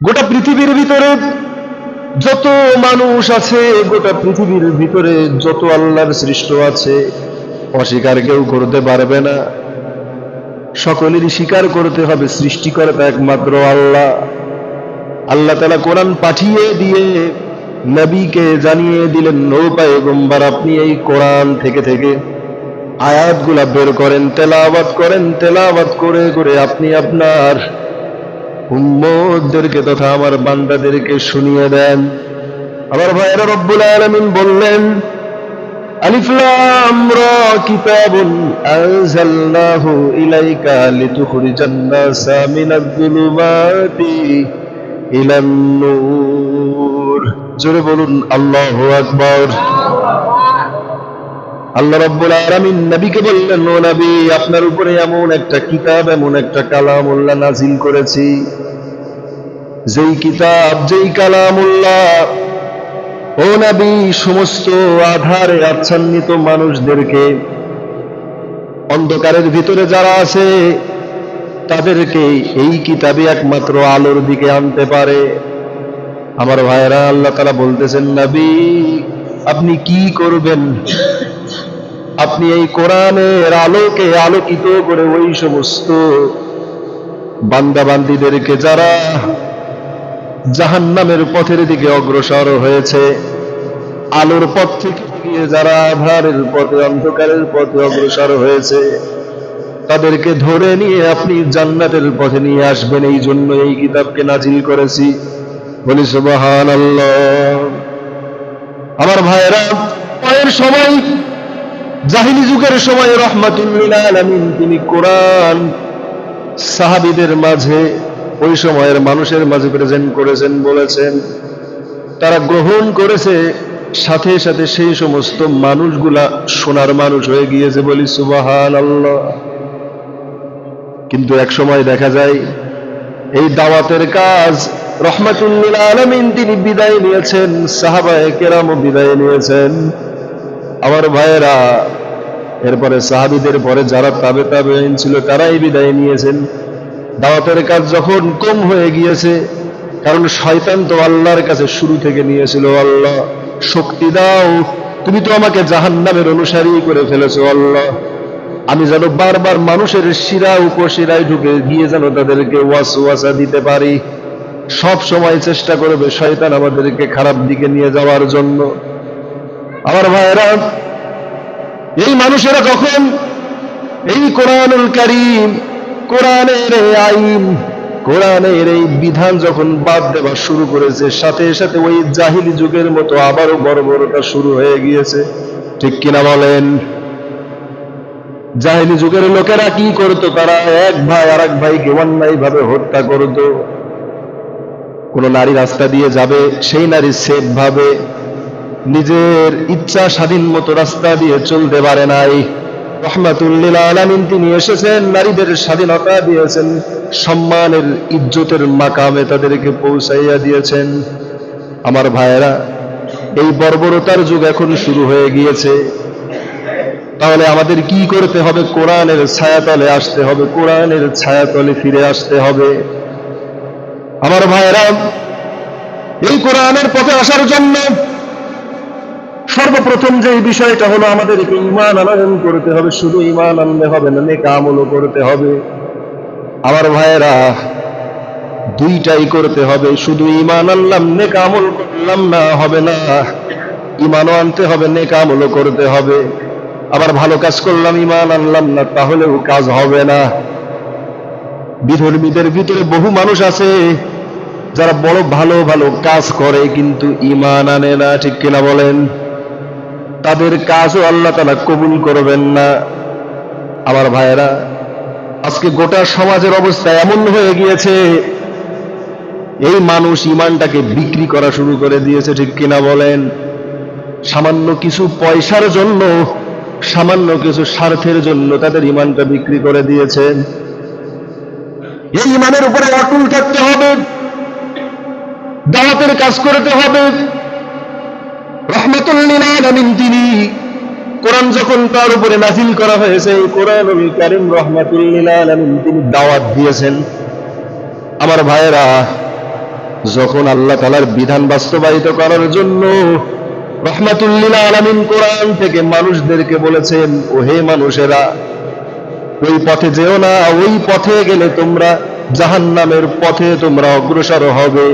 গোটা পৃথিবীর ভিতরে যত মানুষ আছে, গোটা পৃথিবীর ভিতরে যত আল্লাহর সৃষ্ট আছে, অস্বীকার কেউ করতে পারবে না। সকলেরই স্বীকার করতে হবে, সৃষ্টিকর্তা একমাত্র আল্লাহ। আল্লাহ তালা কোরআন পাঠিয়ে দিয়ে, নবীকে জানিয়ে দিলেন নৌপায় গোম্বার আপনি এই কোরআন থেকে থেকে আয়াতগুলা বের করেন, তেলাওয়াত করেন, তেলাওয়াত করে করে আপনি আপনার উম্মতদেরকে তথা আমার বান্দাদেরকে শুনিয়ে দেন। আমার ভাইয়েরা রব্বুল আলামিন বললেন ইলাইকা জোরে বলুন, আল্লাহু আকবার। আল্লাহ রাব্বুল আলামিন নবীকে বললেন, ও নবী, আপনার উপরে এমন একটা কিতাব, এমন একটা কালামুল্লাহ নাজিল করেছি। যেই কিতাব, যেই কালাম উল্লাহ ও নবী, সমস্ত আধারে আচ্ছন্নিত মানুষদেরকে, অন্ধকারের ভিতরে যারা আছে, তাদেরকে এই কিতাবে একমাত্র আলোর দিকে আনতে পারে। আমার ভাইয়েরা, আল্লাহ তারা বলতেছেন, নবী, আপনি কি করবেন? আপনি এই কোরআনের আলোকে আলোকিত করে ওই সমস্ত বান্দাবান্দিদেরকে যারা জাহান্নামের পথের দিকে অগ্রসর হয়েছে, আলোর পথ থেকে গিয়ে যারা আধারের পথে, অন্ধকারের পথে অগ্রসর হয়েছে, তাদেরকে ধরে নিয়ে আপনি জান্নাতের পথে নিয়ে আসবেন। এই জন্য এই কিতাবকে নাজিল করেছি। বলি সুবাহান আমার ভাইয়েরা, পরের সময় জাহিলি যুগের সময় রহমাতুল্লিল আলামিন তিনি কোরআন সাহাবিদের মাঝে, ওই সময়ের মানুষের মাঝে প্রেজেন্ট করেছেন, বলেছেন। তারা গ্রহণ করেছে, সাথে সাথে সেই সমস্ত মানুষগুলা সোনার মানুষ হয়ে গিয়েছে বলি সুবাহান আল্লাহ কিন্তু এক সময় দেখা যায়, এই দাওয়াতের কাজ রহমাতুল্লিল আলমিন তিনি বিদায় নিয়েছেন, সাহাবায়ে কেরামও বিদায় নিয়েছেন। আমার ভাইয়েরা, এরপরে সাহাবিদের পরে যারা তাবে তাবে ছিল, তারাই বিদায় নিয়েছেন। দাওয়াতের কাজ যখন কম হয়ে গিয়েছে, কারণ শয়তান তো আল্লাহর কাছে শুরু থেকে নিয়েছিল আল্লাহ, শক্তি দাও, তুমি তো আমাকে জাহান্নামের অনুসারী করে ফেলেছো আল্লাহ। আমি যেন বারবার মানুষের শিরা উপশিরায় ঢুকে গিয়ে যেন তাদেরকে ওয়াসওয়াসা দিতে পারি। সব সময় চেষ্টা করবে শয়তান আমাদেরকে খারাপ দিকে নিয়ে যাওয়ার জন্য। আমার ভাইয়েরা, এই মানুষেরা কখন? এই কোরআনুল কারীম, কোরআনের আইন, কোরআনের এই বিধান যখন বাদ দেওয়া শুরু করেছে, সাথে সাথে ওই জাহিলি যুগের মতো আবারও বর্বরতা শুরু হয়ে গিয়েছে। ঠিক কিনা বলেন? জাহিলি যুগের লোকেরা কি করতো? তারা এক ভাই আর এক ভাইকে অন্যায় ভাবে হত্যা করতো। কোন নারী রাস্তা দিয়ে যাবে, সেই নারী সেফ ভাবে নিজের ইচ্ছা স্বাধীন মতো রাস্তা দিয়ে চলতে পারে নাই। রহমাতুল্লিল আলামিন তিনি এসেছেন, নারীদের স্বাধীনতা দিয়েছেন, সম্মানের, ইজ্জতের মাকামে তাদেরকে পৌঁছাইয়া দিয়েছেন। আমার ভাইয়েরা, এই বর্বরতার যুগ এখন শুরু হয়ে গিয়েছে। তাহলে আমাদের কি করতে হবে? কোরআনের ছায়াতলে আসতে হবে, কোরআনের ছায়াতলে ফিরে আসতে হবে। আমার ভাইয়েরা, এই কোরআনের পথে আসার জন্য সর্বপ্রথম যে বিষয়টা হলো আমাদেরকে ইমান আনয়ন করতে হবে, শুধু ইমান আনলে হবে না, নেক করতে হবে। আমার ভাইয়েরা, দুইটাই করতে হবে, শুধু ইমান আনলাম, নেক আমল করলাম না, হবে না। ইমানও আনতে হবে, নেক করতে হবে। আবার ভালো কাজ করলাম ইমান আনলাম না, তাহলেও কাজ হবে না। বিধর্মীদের ভিতরে বহু মানুষ আছে, যারা বড় ভালো ভালো কাজ করে, কিন্তু ইমান আনে না, ঠিক কিনা বলেন? তাদের কাজও আল্লাহ তালা কবুল করবেন না। আমার ভাইয়েরা, আজকে গোটা সমাজের অবস্থা এমন হয়ে গিয়েছে, এই মানুষ ইমানটাকে বিক্রি করা শুরু করে দিয়েছে, ঠিক কিনা বলেন? সামান্য কিছু পয়সার জন্য, সামান্য কিছু স্বার্থের জন্য তাদের ইমানটা বিক্রি করে দিয়েছেন এই ইমানের উপরে অটুল থাকতে হবে, দাওয়াতের কাজ করতে হবে। কোরআন যখন তার উপরে নাজিল করা হয়েছে তিনি দাওয়াত দিয়েছেন। আমার ভাইয়েরা, যখন আল্লাহ তালার বিধান বাস্তবায়িত করার জন্য রহমাতুল্লিল আলামিন কোরআন থেকে মানুষদেরকে বলেছেন ও হে মানুষেরা, ওই পথে যেও না, ওই পথে গেলে তোমরা জাহান্নামের পথে তোমরা অগ্রসর হবে।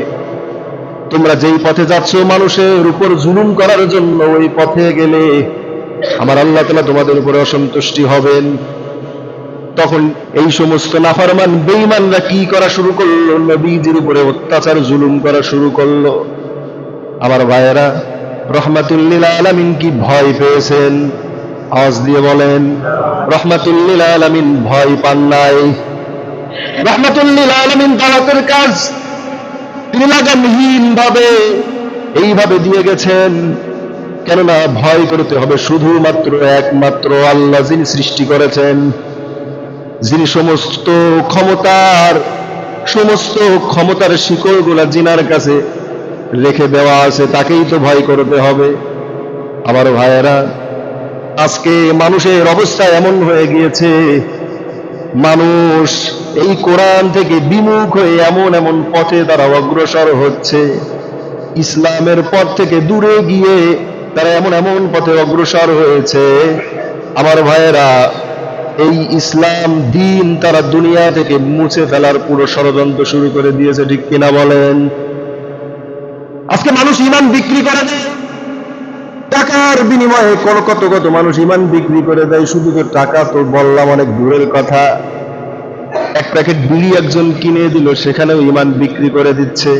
তোমরা যেই পথে যাচ্ছ মানুষের উপর জুলুম করার জন্য ওই পথে গেলে আমার আল্লাহ তালা তোমাদের উপরে অসন্তুষ্টি হবেন। তখন এই সমস্ত নাফারমান, বেঈমানরা কি করা শুরু করল? নবীজির উপরে অত্যাচার, জুলুম করা শুরু করল। আমার ভাইয়েরা, রহমাতুল্লিল আলামিন কি ভয় পেয়েছেন? আওয়াজ দিয়ে বলেন, রহমাতুল্লিল আলামিন ভয় পান নাই। রহমাতুল্লিল আলামিন দাওয়াতের কাজ তিনি লাগামহীন ভাবে এইভাবে দিয়ে গেছেন। কেননা ভয় করতে হবে, শুধুমাত্র একমাত্র আল্লাহ যিনি সৃষ্টি করেছেন, যিনি সমস্ত ক্ষমতার সমস্ত ক্ষমতার শিকড়গুলা জিনার কাছে রেখে দেওয়া আছে, তাকেই তো ভয় করতে হবে। আমার ভাইয়েরা, আজকে মানুষের অবস্থা এমন হয়ে গিয়েছে, মানুষ এই কোরআন থেকে বিমুখ হয়ে এমন এমন পথে তারা অগ্রসর হচ্ছে। ইসলামের পথ থেকে দূরে গিয়ে তারা এমন এমন পথে অগ্রসর হয়েছে। আমার ভাইয়েরা, এই ইসলাম দিন তারা দুনিয়া থেকে মুছে ফেলার পুরো ষড়যন্ত্র শুরু করে দিয়েছে, ঠিক কিনা বলেন? আজকে মানুষ ইমান বিক্রি করে দেয়। টাকার বিনিময়ে কত কত মানুষ ইমান বিক্রি করে দেয়, শুধু তো টাকা তো বললাম, অনেক দূরের কথা। এক প্যাকেট বিড়ি একজন কিনে দিল, সেখানেও ইমান বিক্রি করে দিচ্ছে।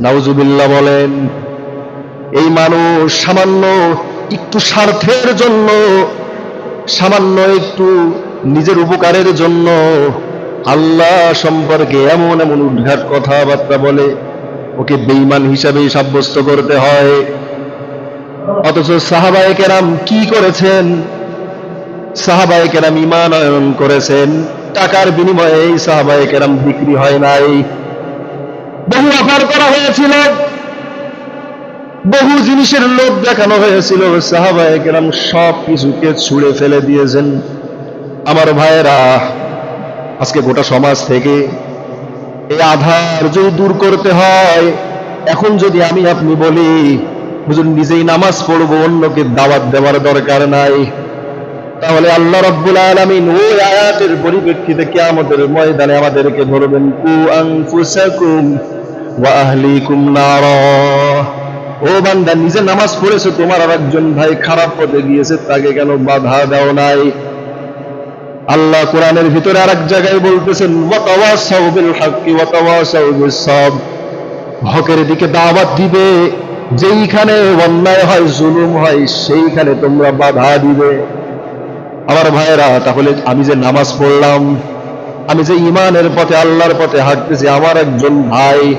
নাউজুবিল্লাহ বলেন, এই মানুষ সামান্য একটু স্বার্থের জন্য, সামান্য একটু নিজের উপকারের জন্য আল্লাহ সম্পর্কে এমন এমন উদ্ঘাট কথাবার্তা বলে, ওকে বেঈমান হিসাবেই সাব্যস্ত করতে হয়। অথচ সাহাবায়ে কেরাম কি করেছেন? সাহাবায়ে কেরাম ইমানয়ন করেছেন। টাকার বিনিময়ে এই সাহাবায়ে কেরাম বিক্রি হয় নাই। বহু অফার করা হয়েছিল। বহু জিনিসের লোভ দেখানো হয়েছিল। সাহাবায়ে কেরাম সব কিছুকে ছুঁড়ে ফেলে দিয়েছেন। আমার ভাইয়েরা, আজকে গোটা সমাজ থেকে এই আধার যদি দূর করতে হয়, এখন যদি আমি আপনি বলি নিজেই নামাজ পড়ব, অন্যকে দাওয়াত দেওয়ার দরকার নাই। তাহলে আল্লাহ রব্বুল আলমিন ওই আয়াতের পরিপ্রেক্ষিতে কিয়ামতের ময়দানে আমাদেরকে ধরবেন, কু আহলিকুম নারা। ও বান্দা, নিজে নামাজ পড়েছো, তোমার আর একজন ভাই খারাপ পথে গিয়েছে, তাকে কেন বাধা দাও নাই? আল্লাহ কোরআনের ভিতরে আর এক জায়গায় বলতেছেন হকের দিকে দাওয়াত দিবে, যেইখানে অন্যায় হয়, জুলুম হয়, সেইখানে তোমরা বাধা দিবে। আমার ভাইয়েরা, তাহলে আমি যে নামাজ পড়লাম, আমি যে ইমানের পথে, আল্লাহর পথে হাঁটতেছি, আমার একজন ভাই,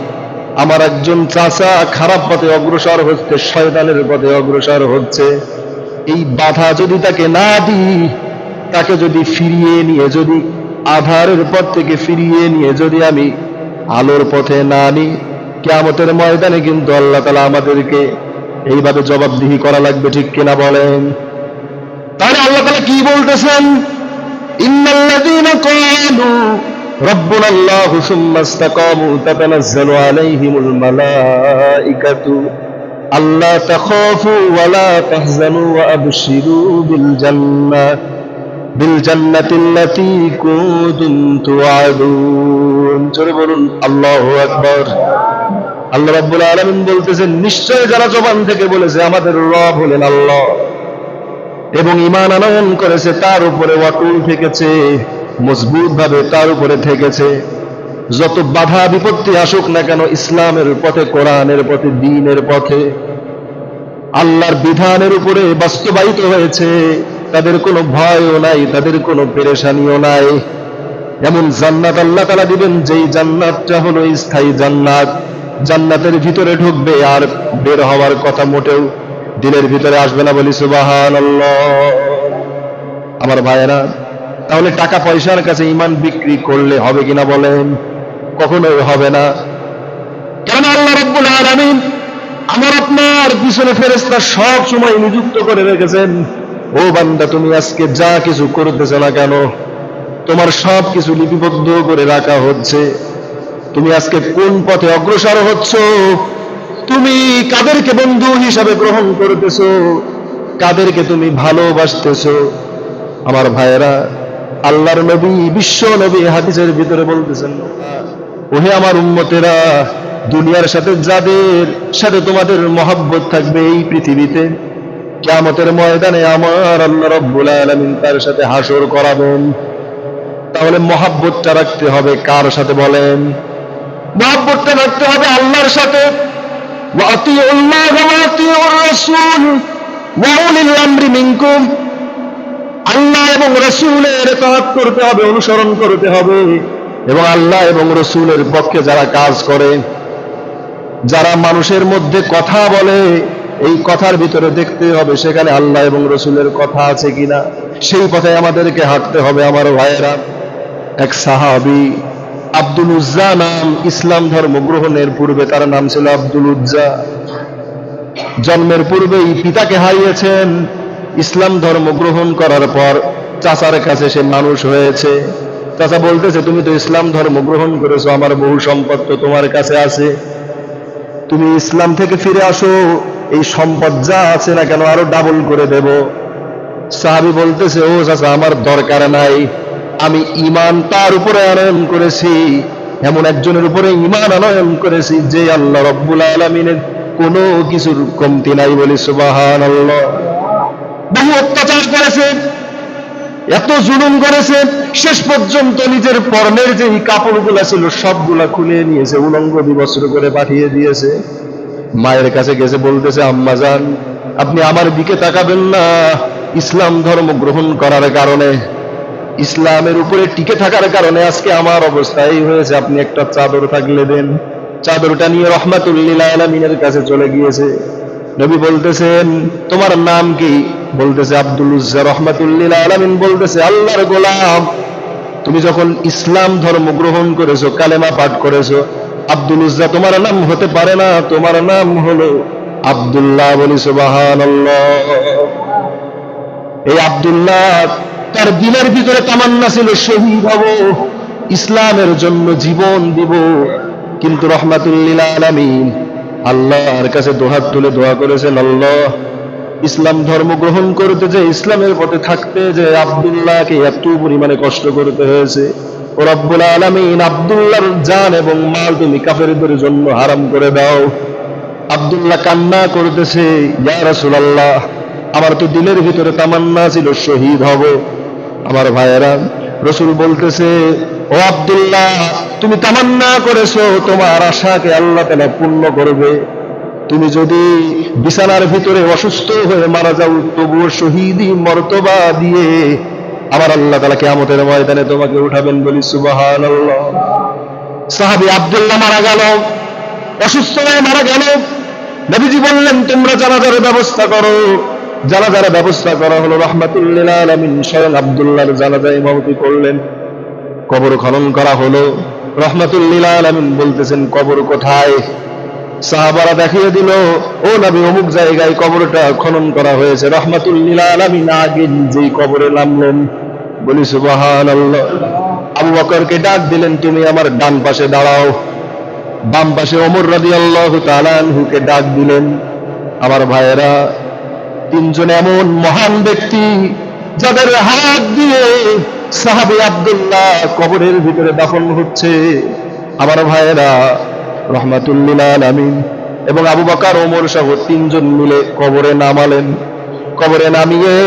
আমার একজন চাচা খারাপ পথে অগ্রসর হচ্ছে, শয়তানের পথে অগ্রসর হচ্ছে। এই বাধা যদি তাকে না দিই, তাকে যদি ফিরিয়ে নিয়ে, যদি আধারের পথ থেকে ফিরিয়ে নিয়ে যদি আমি আলোর পথে না আনি কেয়ামতের ময়দানে কিন্তু আল্লাহ তালা আমাদেরকে এইভাবে জবাবদিহি করা লাগবে, ঠিক কিনা বলেন? তাহলে আল্লাহ তালা কি বলতেছেন ইন্নাল্লাযীনা ক্বালু ربنا الله ثم استقاموا تتنزل عليهم الملائكة ألا تخافوا ولا تحزنوا وأبشروا بالجنة بالجنة التي كنتم توعدون জোরে বলুন আল্লাহু আকবার আল্লাহ রাব্বুল আলামিন বলতেছেন নিশ্চয় যারা জবান থেকে বলেছে আমাদের রব হলেন আল্লাহ এবং ইমান আনয়ন করেছে, তার উপরে অটল থেকেছে মজবুত ভাবে তার উপরে থেকেছে। যত বাধা বিপত্তি আসুক না কেন, ইসলামের পথে, কোরআনের পথে, দিনের পথে, আল্লাহর বিধানের উপরে বাস্তবায়িত হয়েছে। তাদের কোনো ভয়ও নাই, তাদের কোনো পেরেশানিও নাই। এমন জান্নাত আল্লাহ তালা দিবেন, যেই জান্নাতটা হলো স্থায়ী জান্নাত। জান্নাতের ভিতরে ঢুকবে আর বের হওয়ার কথা মোটেও দিলের ভিতরে আসবে না বলি সুবাহান আমার ভাইয়েরা, তাহলে টাকা পয়সার কাছে ইমান বিক্রি করলে হবে কিনা বলেন? কখনোই হবে না। কেন আল্লাহ রব্বুল আলামিন আমার, আপনার পিছনে ফেরেস্তা সব সময় নিযুক্ত করে রেখেছেন? ও বান্দা, তুমি আজকে যা কিছু করতেছে না কেন? তোমার সব কিছু লিপিবদ্ধ করে রাখা হচ্ছে। তুমি আজকে কোন পথে অগ্রসর হচ্ছ? তুমি কাদেরকে বন্ধু হিসাবে গ্রহণ করতেছ? কাদেরকে তুমি ভালোবাসতেছ? আমার ভাইয়েরা, আল্লাহর নবী, বিশ্ব নবী হাদিসের ভিতরে বলতেছেন, ওহে আমার উম্মতেরা, দুনিয়ার সাথে যাদের সাথে তোমাদের মহাব্বত থাকবে এই পৃথিবীতে, কিয়ামতের ময়দানে আমার আল্লাহ রব্বুল আলামিন তার সাথে হাসর করাবেন। তাহলে মহাব্বতটা রাখতে হবে কার সাথে বলেন? মহাব্বতটা রাখতে হবে আল্লাহর সাথে। وأطيعوا الله وأطيعوا الرسول وأولي الأمر منكم আল্লাহ এবং রসুলের কাজ করতে হবে অনুসরণ করতে হবে এবং আল্লাহ এবং রসুলের পক্ষে যারা কাজ করে যারা মানুষের মধ্যে কথা বলে এই কথার ভিতরে দেখতে হবে সেখানে আল্লাহ এবং রসুলের কথা আছে কিনা সেই পথে আমাদেরকে হাঁটতে হবে আমার ভাইয়েরা এক সাহাবি আব্দুল উজ্জা নাম ইসলাম ধর্ম গ্রহণের পূর্বে তার নাম ছিল আব্দুল উজ্জা। জন্মের পূর্বেই পিতাকে হারিয়েছেন। ইসলাম ধর্ম গ্রহণ করার পর চাচার কাছে সে মানুষ হয়েছে। চাচা বলতেছে, তুমি তো ইসলাম ধর্ম গ্রহণ করেছ, আমার বহু সম্পদ তো তোমার কাছে আছে। তুমি ইসলাম থেকে ফিরে আসো, এই সম্পদ যা আছে না কেন আরও ডাবল করে দেব? সাহাবি বলতেছে, ও চাচা, আমার দরকার নাই। আমি ইমান তার উপরে আনয়ন করেছি। এমন একজনের উপরে ইমান আনয়ন করেছি যে আল্লাহ রব্বুল আলমিনের কোনো কিছুর কমতি নাই বলে সুবাহান আল্লাহ বহু অত্যাচার করেছে, এত জুলুম করেছে, শেষ পর্যন্ত নিজের পর্ণের যে কাপড়গুলা ছিল সবগুলা খুলে নিয়েছে, উলঙ্গ বিবস্ত্র করে পাঠিয়ে দিয়েছে। মায়ের কাছে গেছে, বলতেছে, আম্মা যান আপনি আমার দিকে তাকাবেন না। ইসলাম ধর্ম গ্রহণ করার কারণে ইসলামের উপরে টিকে থাকার কারণে আজকে আমার অবস্থা এই হয়েছে, আপনি একটা চাদর থাকলে দেন। চাদরটা নিয়ে রহমাতুল্লিল কাছে চলে গিয়েছে। নবী বলতেছেন, তোমার নাম কি? বলতেছে, আব্দুল উজ্জা রহমাতুল্লিল বলতেছে, আল্লাহর গোলাম। তুমি যখন ইসলাম ধর্ম গ্রহণ করেছ, কালেমা পাঠ করেছ, আব্দুল উজ্জা, তোমার নাম হতে পারে না, তোমার নাম হলো আব্দুল্লাহ। বলি সুবাহান এই আব্দুল্লাহ তার দিনের ভিতরে তামান্না ছিল, শহীদ হব, ইসলামের জন্য জীবন দিব। কিন্তু রহমাতুল্লিল আল্লাহর কাছে দোহাত তুলে দোয়া করেছেন, আল্লাহ, ইসলাম ধর্ম গ্রহণ করতে যে ইসলামের পথে থাকতে যে আব্দুল্লাহকে এত পরিমাণে কষ্ট করতে হয়েছে, ও রব্বুল আলামিন আব্দুল্লাহর জান এবং মাল তুমি কাফেরদের জন্য হারাম করে দাও। আব্দুল্লাহ কান্না করতেছে, ইয়া রাসূলুল্লাহ, আমার তো দিলের ভিতরে তামান্না ছিল, শহীদ হব। আমার ভাইয়েরা, রসুল বলতেছে, ও আবদুল্লাহ, তুমি তামান্না করেছ, তোমার আশাকে আল্লাহ তালা পূর্ণ করবে। তুমি যদি বিছানার ভিতরে অসুস্থ হয়ে মারা যাও, তবুও শহীদি মর্তবা দিয়ে আমার আল্লাহ তালা কেমতের ময়দানে তোমাকে উঠাবেন বলি সুবাহান সাহাবি আবদুল্লাহ মারা গেল, অসুস্থ হয়ে মারা গেল। নবীজি বললেন, তোমরা জানাজার ব্যবস্থা করো জানাজার ব্যবস্থা করা হলো রহমাতুল্লিল আলমিন, স্বয়ং আবদুল্লাহর জানাজা ইমামতি করলেন। কবর খনন করা হলো। রহমাতুল্লিল আলমিন বলতেছেন, কবর কোথায়? সাহাবারা দেখিয়ে দিল, ও নবী, অমুক জায়গায় কবরটা খনন করা হয়েছে। রহমাতুল্লিল আলমিন আগে নিজেই কবরে নামলেন। বলি সুবাহান আবু বকরকে ডাক দিলেন, তুমি আমার ডান পাশে দাঁড়াও। বাম পাশে অমর রাদি আল্লাহ তালানহুকে ডাক দিলেন, আমার ভাইয়েরা তিনজন এমন মহান ব্যক্তি যাদের হাত দিয়ে সাহাবি আব্দুল্লাহ কবরের ভিতরে দাফন হচ্ছে। আমার ভাইয়েরা, রহমাতুল্লিল আমিন এবং আবু বাকার ওমর সহ তিনজন মিলে কবরে নামালেন। কবরে নামিয়ে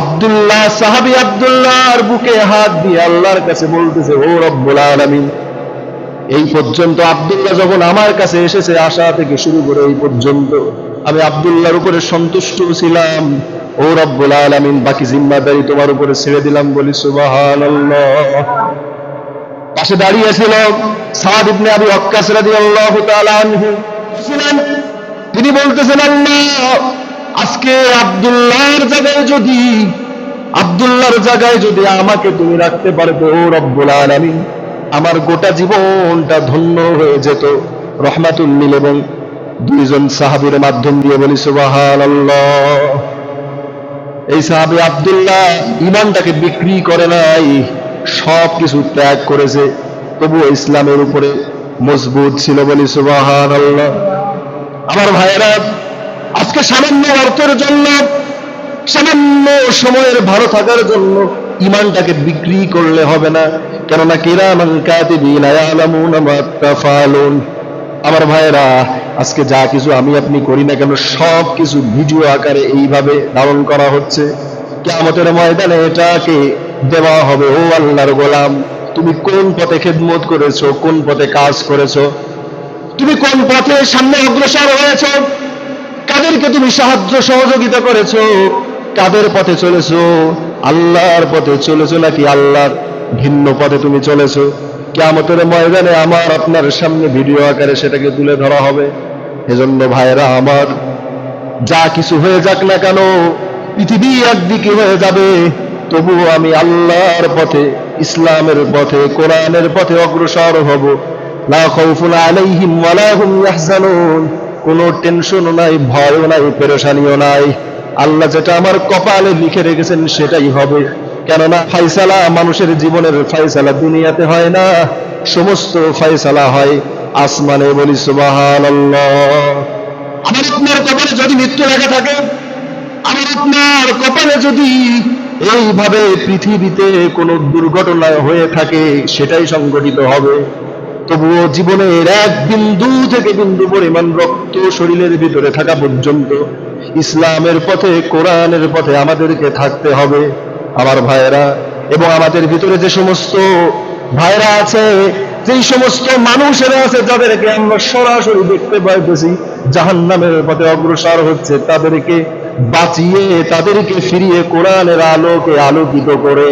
আব্দুল্লাহ, সাহাবি আব্দুল্লাহর বুকে হাত দিয়ে আল্লাহর কাছে বলতেছে, ও রব্বুল আলামিন, এই পর্যন্ত আব্দুল্লাহ যখন আমার কাছে এসেছে, আশা থেকে শুরু করে এই পর্যন্ত আমি আব্দুল্লাহর উপরে সন্তুষ্ট ছিলাম। ও রব্বুল আলামিন, বাকি জিম্মাদারি তোমার উপরে ছেড়ে দিলাম বলি সুবহানাল্লাহ। পাশে দাঁড়িয়ে ছিল সাদ ইবনে আবি ওয়াক্কাস রাদিয়াল্লাহু তাআলা আনহু। তিনি বলতেছেন, আল্লাহ, আজকে আব্দুল্লাহর জায়গায় যদি, আব্দুল্লাহর জায়গায় যদি আমাকে তুমি রাখতে পারবে, ও রব্বুল আলামিন, আমার গোটা জীবনটা ধন্য হয়ে যেত রহমাতুল্লিল এবং দুইজন সাহাবির মাধ্যম দিয়ে বলি সুবাহান এই সাহাবি আব্দুল্লাহ ইমানটাকে বিক্রি করে নাই, সব কিছু ত্যাগ করেছে। তবুও ইসলামের উপরে মজবুত ছিল বলি সুবাহান আমার ভাইয়েরা, আজকে সামান্য অর্থের জন্য, সামান্য সময়ের ভালো থাকার জন্য ইমানটাকে বিক্রি করলে হবে না। কেননা কিরামান কাতিবিন আমার ভাইয়েরা আজকে যা কিছু আমি আপনি করি না কেন, সব কিছু ভিডিও আকারে এইভাবে ধারণ করা হচ্ছে। কেমতের ময়দানে এটাকে দেওয়া হবে, ও আল্লাহর গোলাম, তুমি কোন পথে খেদমত করেছ, কোন পথে কাজ করেছ? তুমি কোন পথে সামনে অগ্রসর হয়েছো? কাদেরকে তুমি সাহায্য সহযোগিতা করেছ? কাদের পথে চলেছো? আল্লাহর পথে চলেছো নাকি আল্লাহর ভিন্ন পথে তুমি চলেছো? কেমতের ময়দানে আমার আপনার সামনে ভিডিও আকারে সেটাকে তুলে ধরা হবে। এজন্য ভাইরা আমার, যা কিছু হয়ে যাক না কেন, পৃথিবী একদিকে হয়ে যাবে। তবুও আমি আল্লাহর পথে, ইসলামের পথে, কোরআনের পথে অগ্রসর হব। কোনো টেনশনও নাই, ভয়ও নাই, পেরেশানিও নাই। আল্লাহ যেটা আমার কপালে লিখে রেখেছেন, সেটাই হবে। কেননা ফাইসালা মানুষের জীবনের ফাইসালা দুনিয়াতে হয় না, সমস্ত ফাইসালা হয়। আসমানে বলি, সুবহানাল্লাহ। আমার আপনার কপালে যদি মৃত্যু লেখা থাকে, আমার আপনার কপালে যদি এইভাবে পৃথিবীতে কোনো দুর্ঘটনা হয়ে থাকে, সেটাই সংঘটিত হবে। তবুও জীবনের এক বিন্দু থেকে বিন্দু পরিমাণ রক্ত শরীরের ভিতরে থাকা পর্যন্ত ইসলামের পথে, কোরআনের পথে আমাদেরকে থাকতে হবে। আমার ভাইয়েরা, এবং আমাদের ভিতরে যে সমস্ত ভাইরা আছে যেই সমস্ত মানুষেরা আছে, যাদেরকে আমরা সরাসরি দেখতে পাইতেছি জাহান নামের পথে অগ্রসর হচ্ছে, তাদেরকে বাঁচিয়ে, তাদেরকে ফিরিয়ে কোরআনের আলোকে আলোকিত করে,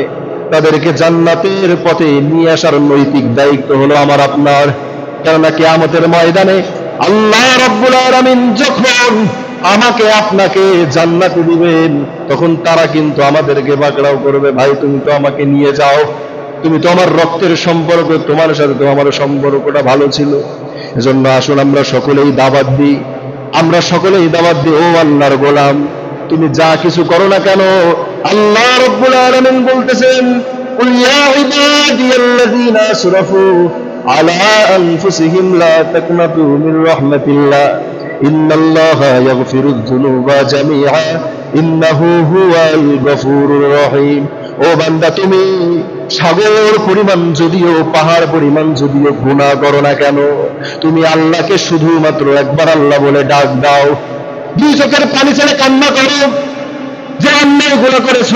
তাদেরকে জান্নাতের পথে নিয়ে আসার নৈতিক দায়িত্ব হলো আমার আপনার। কেননা কিয়ামতের ময়দানে আল্লাহ রব্বুল আলামিন যখন আমাকে আপনাকে জান্নাতে দিবেন, তখন তারা কিন্তু আমাদেরকে বাকড়াও করবে, ভাই, তুমি তো আমাকে নিয়ে যাও। তুমি তো আমার রক্তের সম্পর্ক তোমার সাথে তো আমার সম্পর্কটা ভালো ছিল এজন্য আসুন আমরা সকলেই দাবাত দিই আমরা সকলেই দাবাত দিই ও আল্লাহর গোলাম তুমি যা কিছু করো না কেন আল্লাহ রব্বুল আলামিন বলতেছেন قل يا عبادي الذين اسرفوا على انفسهم لا تقنطوا من رحمة الله إن الله يغفر الذنوب جميعا إنه هو الغفور الرحيم ও বান্দা তুমি সাগর পরিমাণ যদিও, পাহাড় পরিমাণ যদিও গুণা করো না কেন? তুমি আল্লাহকে শুধুমাত্র একবার আল্লাহ বলে ডাক দাও। দুই চোখের পানি ছেড়ে কান্না করো। যে অন্যায়গুলো করেছ,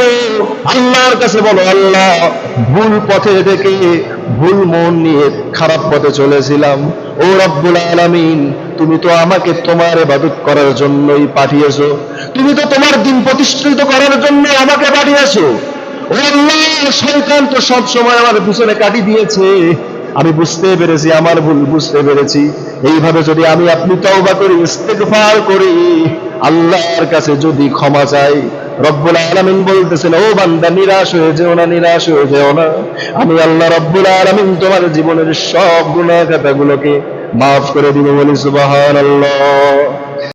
আল্লাহর কাছে বলো, আল্লাহ, ভুল পথে দেখে ভুল মন নিয়ে খারাপ পথে চলেছিলাম। ও রব্বুল আলামিন, তুমি তো আমাকে তোমার ইবাদত করার জন্যই পাঠিয়েছো। তুমি তো তোমার দিন প্রতিষ্ঠিত করার জন্য আমাকে পাঠিয়েছো। আল্লাহ শয়তান তো সব সময় আমার পিছনে কাটি দিয়েছে। আমি বুঝতে পেরেছি, আমার ভুল বুঝতে পেরেছি। এইভাবে যদি আমি আপনি তওবা করি, ইস্তেগফার করি, আল্লাহর কাছে যদি ক্ষমা চাই, রব্বুল আলামিন বলতেছেন, ও বান্দা, নিরাশ হয়ে যেও না, নিরাশ হয়ে যেও না। আমি আল্লাহ রব্বুল আলামিন তোমার জীবনের সব গুনাহ খাতাগুলোকে মাফ করে দিব বলি, সুবহানাল্লাহ।